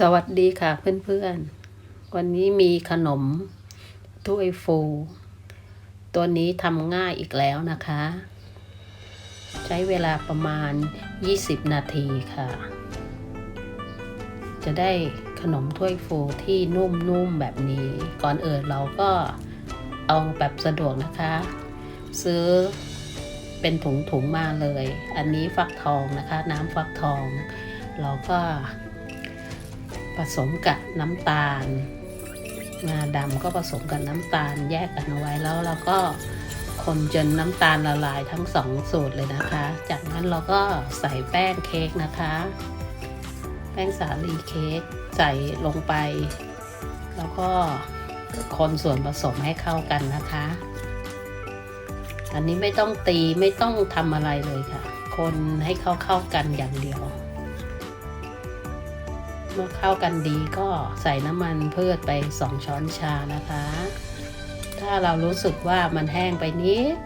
สวัสดีค่ะเพื่อนๆ วันนี้มีขนมถ้วยฟู ตัวนี้ทำง่ายอีกแล้วนะคะ ใช้เวลาประมาณ 20 นาทีค่ะ จะได้ขนมถ้วยฟูที่นุ่มๆแบบนี้ ก่อนอื่นเราก็เอาแบบสะดวกนะคะ ซื้อเป็นถุงๆมาเลย อันนี้ฟักทองนะคะ น้ำฟักทอง เราก็ ผสมกับน้ำตาลงาดำก็ผสมกับน้ำตาลแยกกันเอาไว้แล้วเราก็คนจนน้ำตาลละลายทั้งสองสูตรเลยนะคะ จากนั้นเราก็ใส่แป้งเค้กนะคะ แป้งสาลีเค้กใส่ลงไป แล้วก็คนส่วนผสมให้เข้ากันนะคะ อันนี้ไม่ต้องตีไม่ต้องทำอะไรเลยค่ะ คนให้เข้าเข้ากันอย่างเดียว เมื่อเข้ากันดีก็ใส่น้ำมันพืชไป 2 ช้อนชานะคะ ถ้าเรารู้สึกว่ามันแห้งไปนิด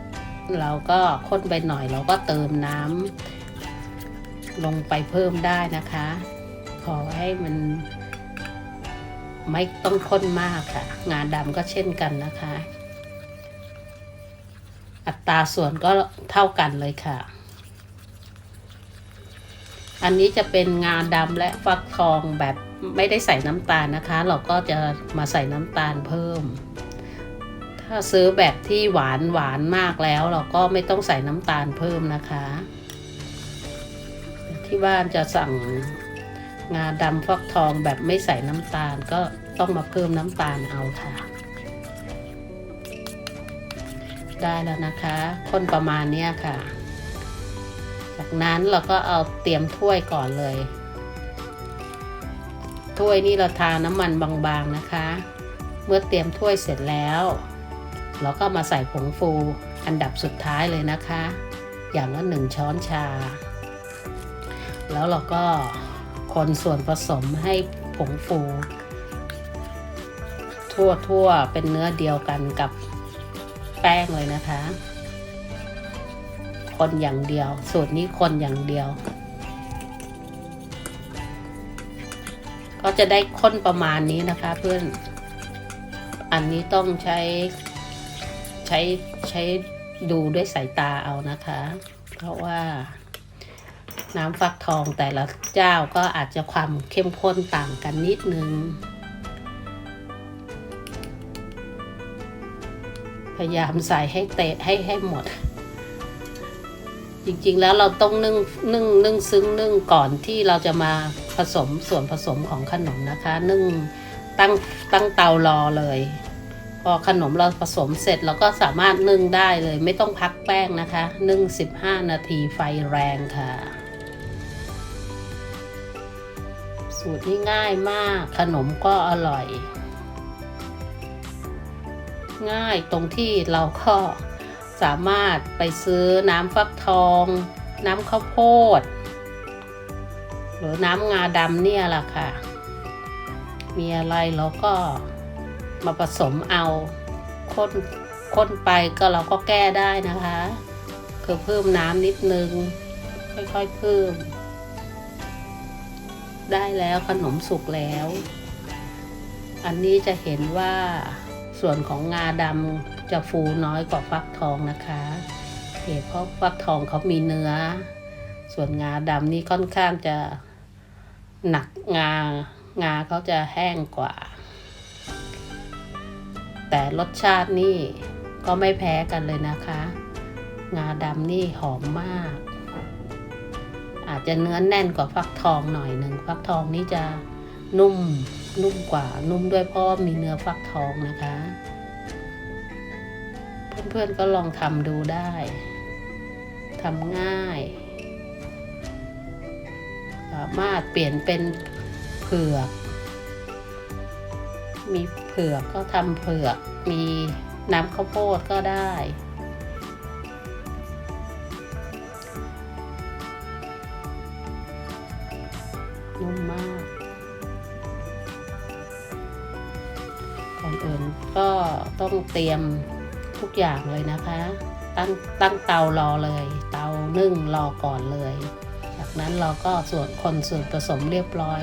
เราก็ข้นไปหน่อยเราก็เติมน้ำลงไปเพิ่มได้นะคะ ขอให้มันไม่ต้องข้นมากค่ะ งานดำก็เช่นกันนะคะ อัตราส่วนก็เท่ากันเลยค่ะ อันนี้จะเป็นงาดำและฟักทองแบบไม่ได้ใส่น้ำตาลนะคะ เราก็จะมาใส่น้ำตาลเพิ่ม ถ้าซื้อแบบที่หวานหวานมากแล้ว เราก็ไม่ต้องใส่น้ำตาลเพิ่มนะคะ ที่บ้านจะสั่งงาดำฟักทองแบบไม่ใส่น้ำตาลก็ต้องมาเพิ่มน้ำตาลเอาค่ะ ได้แล้วนะคะ คนประมาณนี้ค่ะ จากนั้นเราก็เอาเตรียมถ้วยก่อนเลย ถ้วยนี่เราทาน้ำมันบางๆนะคะ เมื่อเตรียมถ้วยเสร็จแล้ว เราก็มาใส่ผงฟูอันดับสุดท้ายเลยนะคะ อย่างละหนึ่งช้อนชา แล้วเราก็คนส่วนผสมให้ผงฟู ทั่วๆเป็นเนื้อเดียวกันกับแป้งเลยนะคะ คนอย่างเดียว สูตรนี้คนอย่างเดียว ก็จะได้ข้นประมาณนี้นะคะ เพื่อน อันนี้ต้องใช้ใช้ใช้ดูด้วยสายตาเอานะคะ เพราะว่าน้ำฟักทองแต่ละเจ้าก็อาจจะความเข้มข้นต่างกันนิดนึง พยายามใส่ให้เตะให้ให้หมด จริงๆแล้วเราต้องนึ่งนึ่งนึ่งซึ้งนึ่งก่อนที่เราจะมาผสมส่วนผสมของขนมนะคะ นึ่งตั้งตั้งเตารอเลย พอขนมเราผสมเสร็จเราก็สามารถนึ่งได้เลย ไม่ต้องพักแป้งนะคะ นึ่ง 15 นาทีไฟแรงค่ะ สูตรนี้ง่ายมากขนมก็อร่อย ง่ายตรงที่เราก็ สามารถไปซื้อน้ำฟักทอง น้ำข้าวโพด หรือน้ำงาดำเนี่ยแหละค่ะ มีอะไรเราก็มาผสมเอาข้นข้นไปก็เราก็แก้ได้นะคะ คือเพิ่มน้ำนิดนึง ค่อยๆเพิ่ม ได้แล้วขนมสุกแล้ว อันนี้จะเห็นว่าส่วนของงาดำ จะฟูน้อยกว่าฟักทองนะคะเหตุเพราะฟักทองเขามีเนื้อ ส่วนงาดำนี่ค่อนข้างจะหนักงางาเขาจะแห้งกว่า แต่รสชาตินี่ก็ไม่แพ้กันเลยนะคะ งาดำนี่หอมมาก อาจจะเนื้อแน่นกว่าฟักทองหน่อยหนึ่งฟักทองนี่จะนุ่มนุ่มกว่านุ่มด้วยเพราะมีเนื้อฟักทองนะคะ เพื่อนๆก็ลองทำดูได้ทำง่าย สามารถเปลี่ยนเป็นเผือก มีเผือกก็ทำเผือก มีน้ำข้าวโพดก็ได้นุ่มมาก ก่อนอื่นก็ต้องเตรียม ทุกอย่างเลยนะคะ ตั้งตั้งเตารอเลย เตานึ่งรอก่อนเลย จากนั้นเราก็ส่วนคนส่วนผสมเรียบร้อย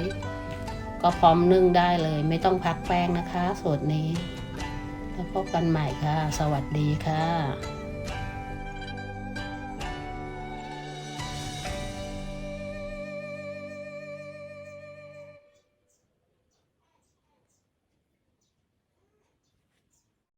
ก็พร้อมนึ่งได้เลย ไม่ต้องพักแป้งนะคะ สูตรนี้ แล้วพบกันใหม่ค่ะ สวัสดีค่ะ